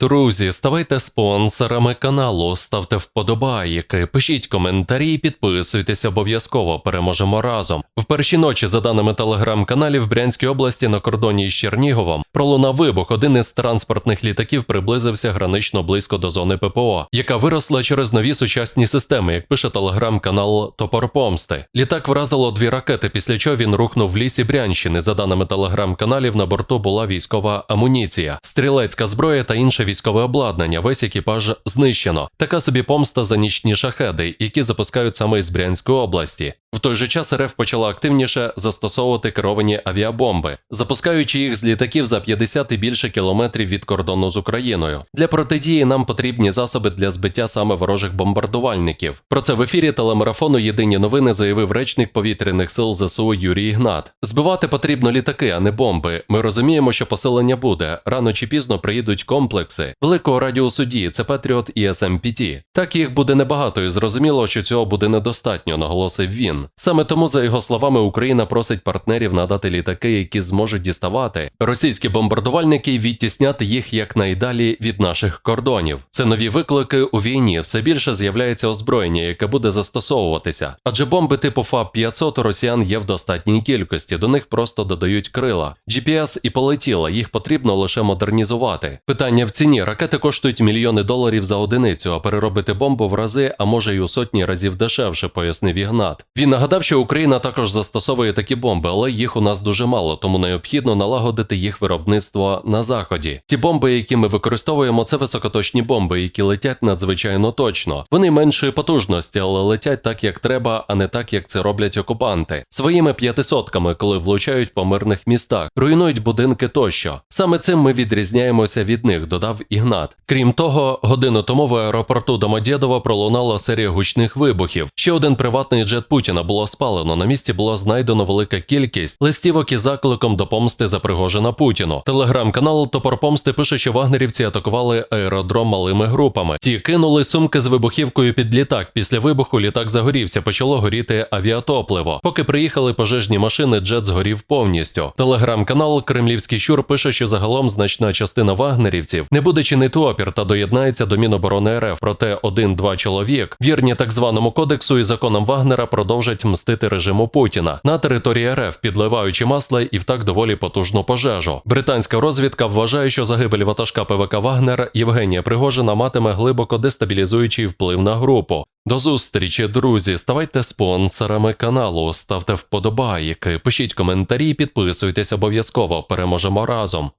Друзі, ставайте спонсорами каналу, ставте вподобайки, пишіть коментарі, і підписуйтесь обов'язково. Переможемо разом. В перші ночі, за даними телеграм-каналів, в Брянській області на кордоні із Черніговом пролунав вибух. Один із транспортних літаків приблизився гранично близько до зони ППО, яка виросла через нові сучасні системи, як пише телеграм-канал Топор Помсти. Літак вразило дві ракети, після чого він рухнув в лісі Брянщини. За даними телеграм-каналів, на борту була військова амуніція, стрілецька зброя та інше військове обладнання. Весь екіпаж знищено. Така собі помста за нічні шахеди, які запускають саме із Брянської області. В той же час РФ почала активніше застосовувати керовані авіабомби, запускаючи їх з літаків за 50 і більше кілометрів від кордону з Україною. Для протидії нам потрібні засоби для збиття саме ворожих бомбардувальників. Про це в ефірі телемарафону Єдині новини заявив речник повітряних сил ЗСУ Юрій Ігнат. Збивати потрібно літаки, а не бомби. Ми розуміємо, що посилення буде. Рано чи пізно приїдуть комплекси великого радіусу дії. Це Петріот і СМПТ. Так їх буде небагато, і зрозуміло, що цього буде недостатньо, наголосив він. Саме тому, за його словами, Україна просить партнерів надати літаки, які зможуть діставати російські бомбардувальники і відтісняти їх якнайдалі від наших кордонів. Це нові виклики у війні. Все більше з'являється озброєння, яке буде застосовуватися. Адже бомби типу ФАБ 500 у росіян є в достатній кількості. До них просто додають крила. GPS і полетіла, їх потрібно лише модернізувати. Питання в ціні ракети коштують мільйони доларів за одиницю, а переробити бомбу в рази, а може й у сотні разів дешевше, пояснив Ігнат. Він нагадав, що Україна також застосовує такі бомби, але їх у нас дуже мало, тому необхідно налагодити їх виробництво на заході. Ті бомби, які ми використовуємо, це високоточні бомби, які летять надзвичайно точно. Вони меншої потужності, але летять так, як треба, а не так, як це роблять окупанти. Своїми п'ятисотками, коли влучають по мирних містах, руйнують будинки тощо. Саме цим ми відрізняємося від них, додав Ігнат. Крім того, годину тому в аеропорту Домодєдово пролунала серія гучних вибухів. Ще один приватний джет Путіна було спалено. На місці було знайдено велика кількість листівок із закликом до помсти за Пригожина Путіну. Телеграм-канал Топор Помсти пише, що вагнерівці атакували аеродром малими групами. Ті кинули сумки з вибухівкою під літак. Після вибуху літак загорівся, почало горіти авіатопливо. Поки приїхали пожежні машини, джет згорів повністю. Телеграм-канал Кремлівський Щур пише, що загалом значна частина вагнерівців не буде чинити опір та доєднається до Міноборони РФ. Проте один-два чоловік, вірні так званому кодексу і законам Вагнера, продовжать мстити режиму Путіна на території РФ, підливаючи масла і в так доволі потужну пожежу. Британська розвідка вважає, що загибель ватажка ПВК Вагнер Євгенія Пригожина матиме глибоко дестабілізуючий вплив на групу. До зустрічі, друзі. Ставайте спонсорами каналу, ставте вподобайки, пишіть коментарі, підписуйтесь обов'язково. Переможемо разом.